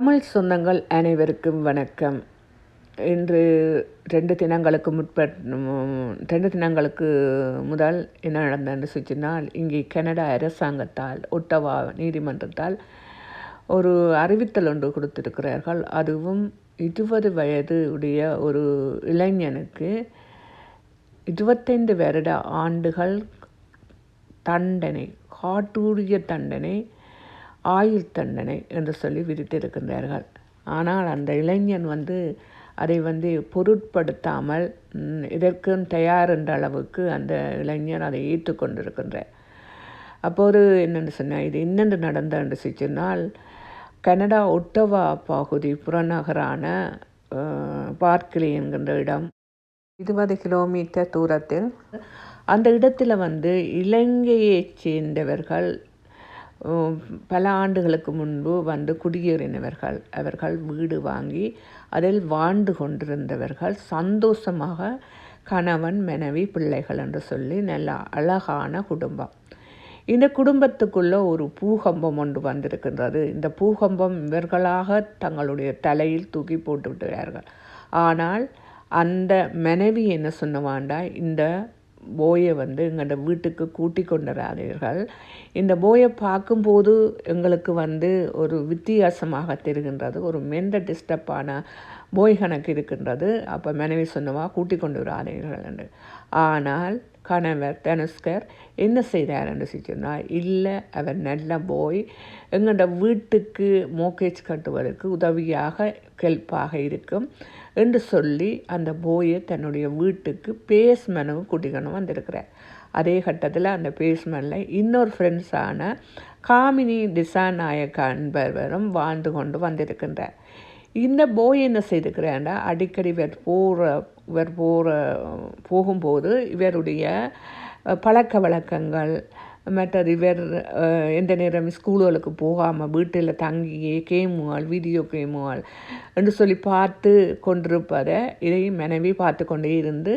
தமிழ் சொந்தங்கள் அனைவருக்கும் வணக்கம். இன்று ரெண்டு தினங்களுக்கு முற்பட் ரெண்டு தினங்களுக்கு முதல் என்ன நடந்ததுன்னு சொன்னால் இங்கே கனடா அரசாங்கத்தால் ஒட்டவா நீதிமன்றத்தால் ஒரு அறிவித்தல் ஒன்று கொடுத்திருக்கிறார்கள். அதுவும் இருபது வயது உடைய ஒரு இளைஞனுக்கு இருபத்தைந்து வருட ஆண்டுகள் தண்டனை காட்டூரிய தண்டனை ஆயுள் தண்டனை என்று சொல்லி விதித்திருக்கின்றார்கள். ஆனால் அந்த இளைஞன் வந்து அதை வந்து பொருட்படுத்தாமல் இதற்கும் தயார் என்ற அளவுக்கு அந்த இளைஞன் அதை ஏற்றுக்கொண்டிருக்கின்றார் அப்போது என்னென்னு சொன்னால் இது என்னென்று நடந்தன்னு சொன்னால் கனடா ஒட்டவா பகுதி புறநகரான பார்க்கிலி என்கின்ற இடம். இருபது கிலோமீட்டர் தூரத்தில். அந்த இடத்துல வந்து இலங்கையைச் சேர்ந்தவர்கள் பல ஆண்டுகளுக்கு முன்பு வந்து குடியேறினவர்கள் அவர்கள் வீடு வாங்கி அதில் வாழ்ந்து கொண்டிருந்தவர்கள் சந்தோஷமாக கணவன் மனைவி பிள்ளைகள் என்று சொல்லி நல்ல அழகான குடும்பம். இந்த குடும்பத்துக்குள்ளே ஒரு பூகம்பம் ஒன்று வந்திருக்கின்றது. இந்த பூகம்பம் இவர்களாக தங்களுடைய தலையில் தூக்கி போட்டு விடுகிறார்கள் ஆனால் அந்த மனைவி என்ன சொன்னவாண்டா இந்த போயை வந்து எங்களோட வீட்டுக்கு கூட்டி கொண்டு இந்த போயை பார்க்கும்போது எங்களுக்கு வந்து ஒரு வித்தியாசமாக தெரிகின்றது ஒரு மென்ட டிஸ்டர்பான போய் கணக்கு இருக்கின்றது. அப்போ மனைவி சொன்னவா கூட்டி கொண்டு வராதீர்கள் என்று. ஆனால் கணவர் தனுஷ்கர் என்ன செய்கிறார் என்று சொன்னால் இல்லை அவர் நல்ல போய் எங்களோட வீட்டுக்கு மோக்கேஜ் கட்டுவதற்கு உதவியாக ஹெல்ப்பாக இருக்கும் என்று சொல்லி அந்த போயை தன்னுடைய வீட்டுக்கு பேஸ்மேனும் கூட்டிக்கணும் வந்திருக்கிறார். அதே கட்டத்தில் அந்த பேஸ்மேனில் இன்னொரு ஃப்ரெண்ட்ஸான காமினி திசாநாயக்கா என்பவரும் வாழ்ந்து கொண்டு வந்திருக்கின்றார். இந்த போய் என்ன செய்திருக்கிறாண்டா அடிக்கடி போகிற இவர் போகிற போகும்போது இவருடைய பழக்க வழக்கங்கள் மற்றது இவர் எந்த நேரம் ஸ்கூல்களுக்கு போகாமல் வீட்டில் தங்கியே கேமுகள் வீடியோ கேமுகள் என்று சொல்லி பார்த்து கொண்டிருப்பதை இதை மனைவி பார்த்து கொண்டே இருந்து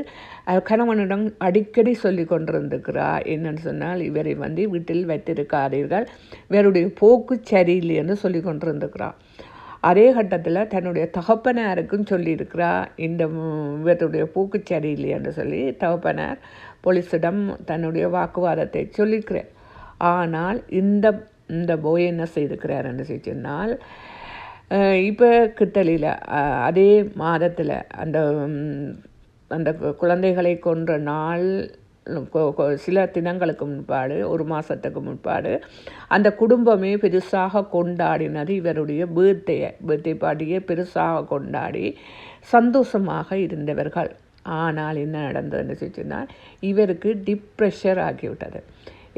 கணவனிடம் அடிக்கடி சொல்லி கொண்டிருந்திருக்கிறா. என்னன்னு சொன்னால் இவரை வந்து வீட்டில் வைத்திருக்காதீர்கள். இவருடைய போக்கு சரியில்லை என்று சொல்லி கொண்டிருந்திருக்கிறார் அதே கட்டத்தில் தன்னுடைய தகப்பனாருக்கும் சொல்லியிருக்கிறா. இந்த இவருடைய போக்கு சரியில்லை சொல்லி தகப்பனார் போலீஸிடம் தன்னுடைய வாக்குவாதத்தை சொல்லியிருக்கிறார். ஆனால் இந்த இந்த போய் என்ன செய்திருக்கிறார் என்று சொல்லி சொன்னால் இப்போ கிட்டலியில் அதே மாதத்தில் அந்த அந்த குழந்தைகளை கொன்ற நாள் சில தினங்களுக்கு முன்பாடு ஒரு மாதத்துக்கு முன்பாடு அந்த குடும்பமே பெருசாக கொண்டாடினது இவருடைய பேர்த்டேயை பர்த்டே பாட்டியை பெருசாக கொண்டாடி சந்தோஷமாக இருந்தவர்கள். ஆனால் என்ன நடந்ததுன்னு சொன்னால் இவருக்கு டிப்ரெஷர் ஆகிவிட்டது.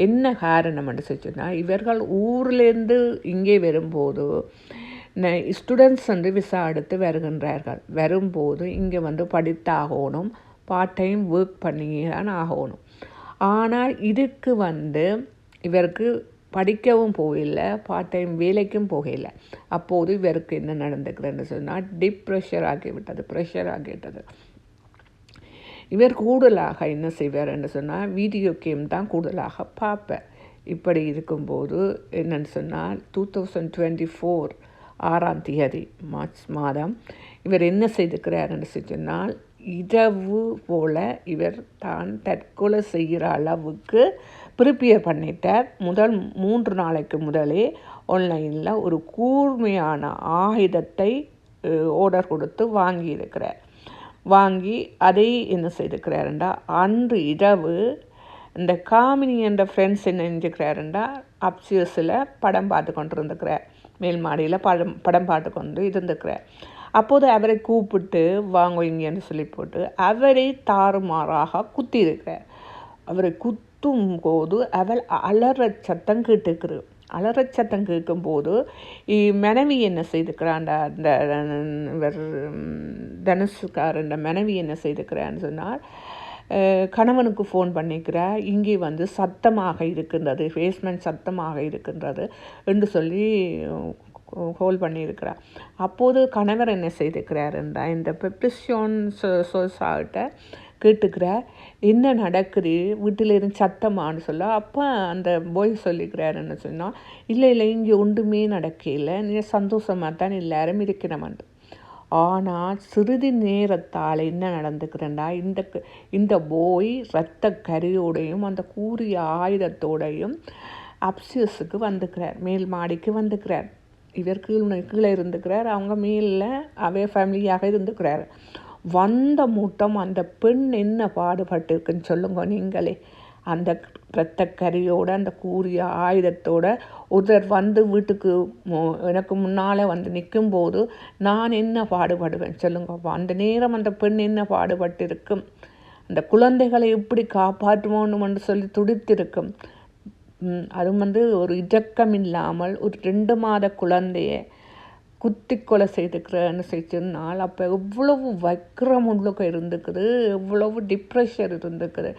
என்ன காரணம் என்று சொன்னால் இவர்கள் ஊர்லேருந்து இங்கே வரும்போது ஸ்டூடெண்ட்ஸ் வந்து விசா எடுத்து வருகின்றார்கள். வரும்போது இங்கே வந்து படித்தாகணும். பார்ட் டைம் ஒர்க் பண்ணிதான் ஆகணும். ஆனால் இதுக்கு வந்து இவருக்கு படிக்கவும் போகல பார்ட் டைம் வேலைக்கும் போகல. அப்போது இவருக்கு என்ன நடந்துக்கிறேன்னு சொன்னால் டிப்ரெஷர் ஆகிவிட்டது ப்ரெஷர் ஆகிவிட்டது. இவர் கூடுதலாக என்ன செய்வார் என்று சொன்னால் வீடியோ கேம் தான் கூடுதலாக பார்ப்பேன் இப்படி இருக்கும்போது என்னன்னு சொன்னால் டூ தௌசண்ட் டுவெண்ட்டி ஃபோர் ஆறாம் தேதி மார்ச் மாதம் இவர் என்ன செய்திருக்கிறாருன்னு சொன்னால் இரவு போல இவர் தான் தற்கொலை செய்கிற அளவுக்கு ப்ரிப்பேர் பண்ணிட்டார். முதல் மூன்று நாளைக்கு முதலே ஆன்லைனில் ஒரு கூர்மையான ஆயுதத்தை ஆர்டர் கொடுத்து வாங்கியிருக்கிறார் வாங்கி அதை என்ன செய்திருக்கிறாருண்டா அன்று இரவு இந்த காமினி என்ற ஃப்ரெண்ட்ஸ் என்ன செஞ்சுக்கிறாருண்டா அப்சியஸில் படம் பார்த்து கொண்டு இருந்துக்கிறார் மேல் மாடியில் படம் படம் பார்த்து கொண்டு இருந்துக்கிறார் அப்போது அவரை கூப்பிட்டு வாங்க இங்கேன்னு சொல்லி போட்டு அவரை தாறுமாறாக குத்தியிருக்கிறார். அவரை குத்தும் போது அவள் அலற சத்தம் கேட்டுக்கிறது அலற சத்தம் கேட்கும்போது மனைவி என்ன செய்துக்கிறான்டா அந்த இவர் தனுஷுக்காரன் மனைவி என்ன செய்துக்கிறான்னு சொன்னால் கணவனுக்கு ஃபோன் பண்ணிக்கிற இங்கே வந்து சத்தமாக இருக்கின்றது பேஸ்மெண்ட் சத்தமாக இருக்கின்றது என்று சொல்லி ஹோல் பண்ணியிருக்கிறார். அப்போது கணவர் என்ன செய்திருக்கிறார் என்றால் இந்த பெப்டிஷியோன் சொசாகிட்ட கேட்டுக்கிறார். என்ன நடக்குது? வீட்டில் இருந்து சத்தமான்னு சொல்ல. அப்போ அந்த போய் சொல்லிக்கிறாருன்னு சொன்னால் இல்லை இல்லை இங்கே ஒன்றுமே நடக்கல. நீ சந்தோஷமாக தான் எல்லாரும் இருக்கிறோம்னு ஆனால் சிறிது நேரத்தால் என்ன நடந்துக்கிறேன்டா இந்த க- இந்த போய் இரத்த கரியோடையும் அந்த கூறிய ஆயுதத்தோடையும் அப்சியஸுக்கு வந்துக்கிறார். மேல் மாடிக்கு வந்துக்கிறார். இவர் கீழே கீழே இருந்துக்கிறார். அவங்க மேலில் அவே ஃபேமிலியாக இருந்துக்கிறார். வந்த மூட்டம் அந்த பெண் என்ன பாடுபட்டிருக்குன்னு சொல்லுங்க நீங்களே. அந்த இரத்த கரியோட அந்த கூறிய ஆயுதத்தோட ஒருத்தர் வந்து வீட்டுக்கு மு- எனக்கு முன்னால் வந்து நிற்கும்போது நான் என்ன பாடுபடுவேன் சொல்லுங்க. அந்த நேரம் அந்த பெண் என்ன பாடுபட்டிருக்கும்? அந்த குழந்தைகளை எப்படி காப்பாற்றுவோன்னு சொல்லி துடித்திருக்கும். அதுவும் வந்து ஒரு இரக்கம் இல்லாமல் ஒரு ரெண்டு மாத குழந்தைய குத்தி கொலை செய்துக்கிறேன்னு சொன்னால் அப்போ எவ்வளவு வக்கிரம் உள்ளுக்கு இருந்துக்குது எவ்வளவு டிப்ரெஷர் இருந்துக்குது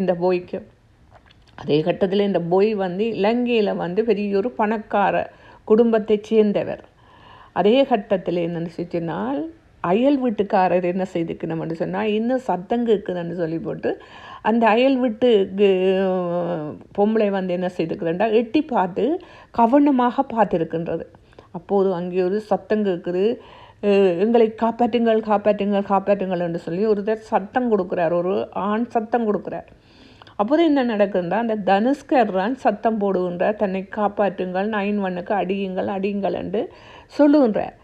இந்த போய்க்கு. அதே கட்டத்தில் இந்த போய் வந்து இலங்கையில் வந்து பெரிய ஒரு பணக்கார குடும்பத்தை சேர்ந்தவர். அதே கட்டத்தில் என்னன்னு சொன்னால் அயல் வீட்டுக்காரர் என்ன செய்துக்கணும்னு சொன்னால் இன்னும் சத்தம் கேட்குதுன்னு சொல்லி போட்டு அந்த அயல் வீட்டு பொம்பளை வந்து என்ன செய்துக்கிறேன்டா எட்டி பார்த்து கவனமாக பார்த்துருக்கின்றது. அப்போது அங்கே ஒரு சத்தம் கேட்குது எங்களை காப்பாற்றுங்கள் காப்பாற்றுங்கள் காப்பாற்றுங்கள் என்று சொல்லி ஒருத்தர் சத்தம் கொடுக்குறார். ஒரு ஆண் சத்தம் கொடுக்குறார். அப்போது என்ன நடக்குதுன்னா அந்த தனுஷ்கர் தான் சத்தம் போடுகின்றார். தன்னை காப்பாற்றுங்கள் நைன் ஒன்னுக்கு அடியுங்கள் அடியுங்கள் என்று சொல்லுகின்றார்.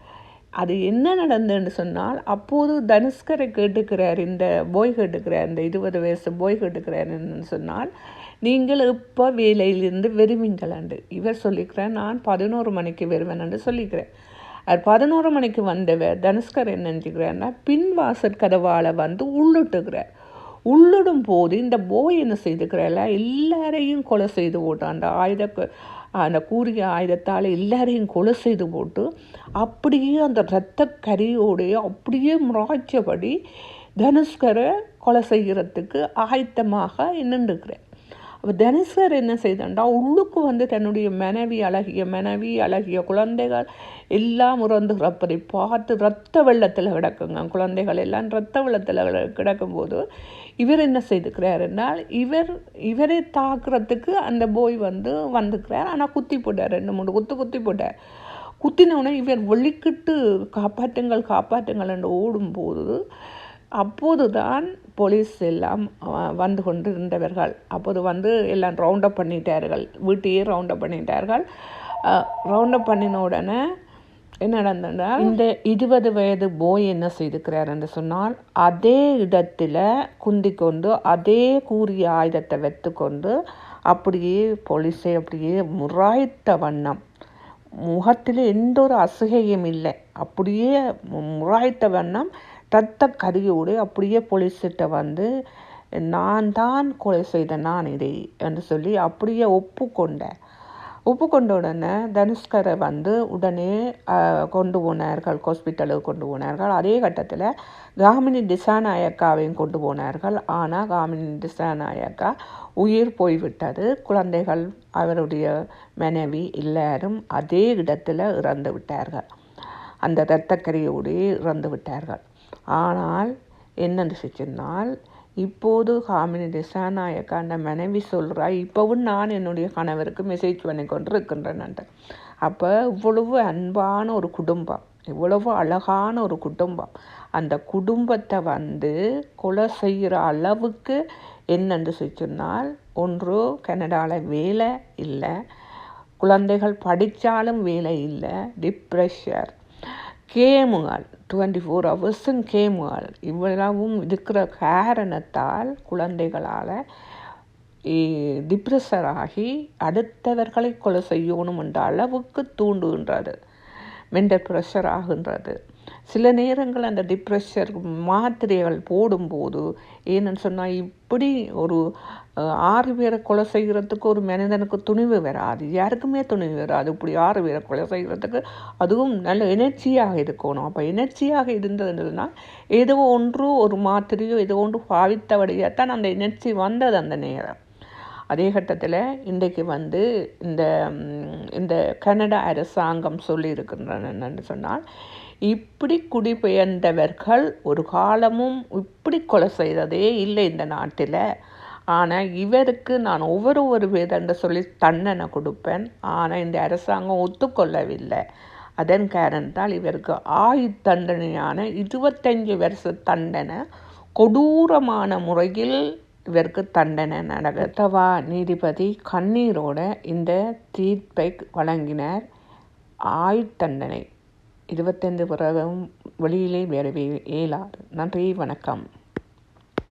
அது என்ன நடந்ததுன்னு சொன்னால் அப்போது தனுஷ்கரை கேட்டுக்கிறார் இந்த போய் கேட்டுக்கிறார் இந்த இருபது வயசு போய் கேட்டுக்கிறாருன்னு சொன்னால் நீங்கள் இப்போ வேலையிலிருந்து வருவீங்களாண்டு? இவர் சொல்லிக்கிறேன் நான் பதினோரு மணிக்கு வருவேன் சொல்லிக்கிறேன். அது பதினோரு மணிக்கு வந்தவர் தனுஷ்கர் என்ன நினைச்சுக்கிறார்னா பின் வாசல் கதவால் வந்து உள்ளிட்டுக்கிறார். உள்ளிடும் போது இந்த போய் என்ன செய்துக்கிறால எல்லாரையும் கொலை செய்து போட்டு அந்த ஆயுத அந்த கூறிய ஆயுதத்தால் எல்லாரையும் கொலை செய்து போட்டு அப்படியே அந்த இரத்த கரியோடைய அப்படியே முராய்ச்சபடி தனுஷ்கரை கொலை செய்கிறதுக்கு ஆயத்தமாக நின்றுக்கிறேன் அப்போ தனுசர் என்ன செய்தான்டா உள்ளுக்கு வந்து தன்னுடைய மனைவி அழகிய மனைவி அழகிய குழந்தைகள் எல்லாம் உறந்துகிறப்பதை பார்த்து ரத்த வெள்ளத்தில் கிடக்குங்க. குழந்தைகள் எல்லாம் ரத்த வெள்ளத்தில் கிடக்கும்போது இவர் என்ன செய்துக்கிறார் என்றால் இவர் இவரை தாக்குறதுக்கு அந்த போய் வந்து வந்துக்கிறார். ஆனால் குத்தி போட்டார். ரெண்டு மூணு குத்து குத்தி போட்டார். குத்தினவுடனே இவர் வெளிக்கிட்டு காப்பாற்றுங்கள் காப்பாற்றுங்கள் என்று ஓடும்போது அப்போதுதான் போலீஸ் எல்லாம் வந்து கொண்டு இருந்தவர்கள் அப்போது வந்து எல்லாம் ரவுண்டப் பண்ணிட்டார்கள். வீட்டையே ரவுண்டப் பண்ணிட்டார்கள். ரவுண்டப் பண்ணின உடனே என்ன நடந்ததுன்னா இந்த இருபது வயது போய் என்ன செய்திருக்கிறார் என்று சொன்னால் அதே இடத்துல குந்தி கொண்டு அதே கூறிய ஆயுதத்தை வைத்துக்கொண்டு அப்படியே போலீஸை அப்படியே முராய்த்த வண்ணம். முகத்தில் எந்த ஒரு அசுகையும் இல்லை. அப்படியே முராய்த்த வண்ணம் இரத்த கரியோடு அப்படியே போலீஸ்கிட்ட வந்து நான் தான் கொலை செய்த நான் இதை என்று சொல்லி அப்படியே ஒப்புக்கொண்டேன் ஒப்புக்கொண்ட உடனே தனுஷ்கரை வந்து உடனே கொண்டு போனார்கள் ஹாஸ்பிட்டலுக்கு கொண்டு போனார்கள். அதே கட்டத்தில் காமினி திசாநாயக்காவையும் கொண்டு போனார்கள். ஆனால் காமினி திசாநாயக்கா உயிர் போய்விட்டது. குழந்தைகள் அவருடைய மனைவி எல்லாரும் அதே இடத்துல இறந்து விட்டார்கள். அந்த இரத்தக்கரியோடு இறந்து விட்டார்கள். ஆனால் என்ன சொன்னால் இப்போது காமினி திசாநாயக்கா அந்த மனைவி சொல்கிறா இப்போவும் நான் என்னுடைய கணவருக்கு மெசேஜ் பண்ணி கொண்டு இருக்கின்றேன் அப்போ இவ்வளவு அன்பான ஒரு குடும்பம் இவ்வளவு அழகான ஒரு குடும்பம். அந்த குடும்பத்தை வந்து கொலை செய்கிற அளவுக்கு என்னென்று சொன்னால் ஒன்று கனடாவில் வேலை இல்லை குழந்தைகள் படித்தாலும் வேலை இல்லை டிப்ரெஷர் கேமுகள் டுவெண்ட்டி ஃபோர் ஹவர்ஸும் கேமுகள். இவ்வளவும் இருக்கிற காரணத்தால் குழந்தைகளால் டிப்ரெஷர் ஆகி அடுத்தவர்களை கொலை செய்யணும் என்ற அளவுக்கு தூண்டுகின்றது. மென்டல் ப்ரெஷர் ஆகின்றது. சில நேரங்கள் அந்த டிப்ரெஷர் மாத்திரைகள் போடும்போது ஏன்னு சொன்னால் இப்படி ஒரு ஆறு பேரை கொலை செய்கிறதுக்கு ஒரு மனிதனுக்கு துணிவு வராது. யாருக்குமே துணிவு வராது. இப்படி ஆறு பேரை கொலை செய்கிறதுக்கு அதுவும் நல்ல எனர்ஜியாக இருக்கணும். அப்போ எனர்ஜியாக இருந்ததுன்னா ஏதோ ஒன்று ஒரு மாத்திரையோ ஏதோ ஒன்று பாவித்தபடியாக தான் அந்த எனர்ஜி வந்தது அந்த நேரம். அதே கட்டத்தில் இன்றைக்கு வந்து இந்த இந்த கனடா அரசாங்கம் சொல்லியிருக்கின்றன என்னன்னு சொன்னால் இப்படி குடிபெயர்ந்தவர்கள் ஒரு காலமும் இப்படி கொலை செய்ததே இல்லை இந்த நாட்டில். ஆனால் இவருக்கு நான் ஒவ்வொரு ஒரு வேதன்ற சொல்லி தண்டனை கொடுப்பேன். ஆனால் இந்த அரசாங்கம் ஒத்துக்கொள்ளவில்லை. அதன் காரணத்தால் இவருக்கு ஆயுள் தண்டனையான இருபத்தஞ்சு வருஷ தண்டனை கொடூரமான முறையில் இவருக்கு தண்டனை நடத்தவா நீதிபதி கண்ணீரோட இந்த தீர்ப்பை வழங்கினார். ஆயுட்தண்டனை இருபத்தைந்து பிறகும் வெளியிலே வரவே இயலாது நன்றி வணக்கம்.